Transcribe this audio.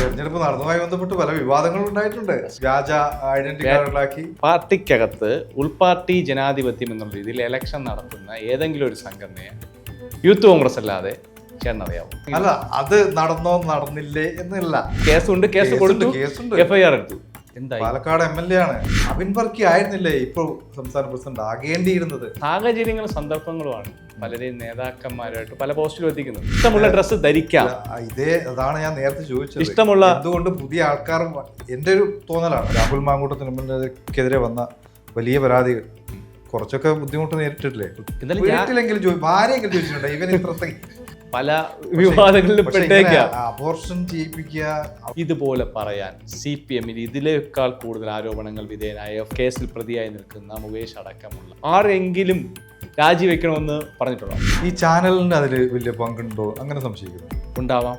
തെരഞ്ഞെടുപ്പ് നടന്നതുമായി ബന്ധപ്പെട്ട് പല വിവാദങ്ങളും ഉണ്ടായിട്ടുണ്ട്. വ്യാജ ഐഡന്റിറ്റി കാർഡ് ഉണ്ടാക്കി പാർട്ടിക്കകത്ത് ഉൾപാർട്ടി ജനാധിപത്യം എന്നുള്ള രീതിയിൽ ഇലക്ഷൻ നടത്തുന്ന ഏതെങ്കിലും ഒരു സംഘടനയെ യൂത്ത് കോൺഗ്രസ് അല്ലാതെ ചേട്ടനറിയാവും അല്ല അത് നടന്നോ നടന്നില്ലേ എന്നല്ല. കേസുണ്ട് കേസ് കൊടുത്തു. എഫ്ഐആർ എടുത്തു. പാലക്കാട് എം എൽ എ ആണ്. അബിൻ വർക്കി ആയിരുന്നില്ലേ? ഇപ്പോൾ സംസ്ഥാന പ്രസിഡന്റ് ആകേണ്ടിയിരുന്നത്. സാഹചര്യങ്ങളും സന്ദർഭങ്ങളുമാണ് പലരെയും നേതാക്കന്മാരായിട്ട് പല പോസ്റ്റിലും എത്തിക്കുന്നത്. ഇഷ്ടമുള്ള ഡ്രസ്സ് ധരിക്കാം. ഇതേ അതാണ് ഞാൻ നേരത്തെ ചോദിച്ചത്. ഇഷ്ടമുള്ള എന്തുകൊണ്ട് പുതിയ ആൾക്കാർ എന്റെ എന്റെ ഒരു തോന്നലാണ്. രാഹുൽ മാങ്കൂട്ടത്തിനെതിരെ വന്ന വലിയ പരാതികൾ. കുറച്ചൊക്കെ ബുദ്ധിമുട്ട് നേരിട്ടിട്ടില്ലേ? വീട്ടിലെങ്കിലും ഭാര്യയെങ്കിലും ചോദിച്ചിട്ടുണ്ട്? ഇവൻ ഇത്രത്തെ പല വിവാദങ്ങളിലും പെട്ടേക്കാം. അബോർഷൻ ചെയ്യിപ്പിക്കുക. ഇതുപോലെ പറയാൻ സി പി എമ്മിൽ ഇതിലേക്കാൾ കൂടുതൽ ആരോപണങ്ങൾ വിധേയനായ കേസിൽ പ്രതിയായി നിൽക്കുന്ന മുകേഷ് അടക്കമുള്ള ആരെങ്കിലും രാജിവെക്കണമെന്ന് പറഞ്ഞിട്ടുണ്ടോ? ഈ ചാനലിന് അതിൽ വലിയ പങ്കുണ്ടോ? അങ്ങനെ സംശയിക്കുന്നു. ഉണ്ടാവാം.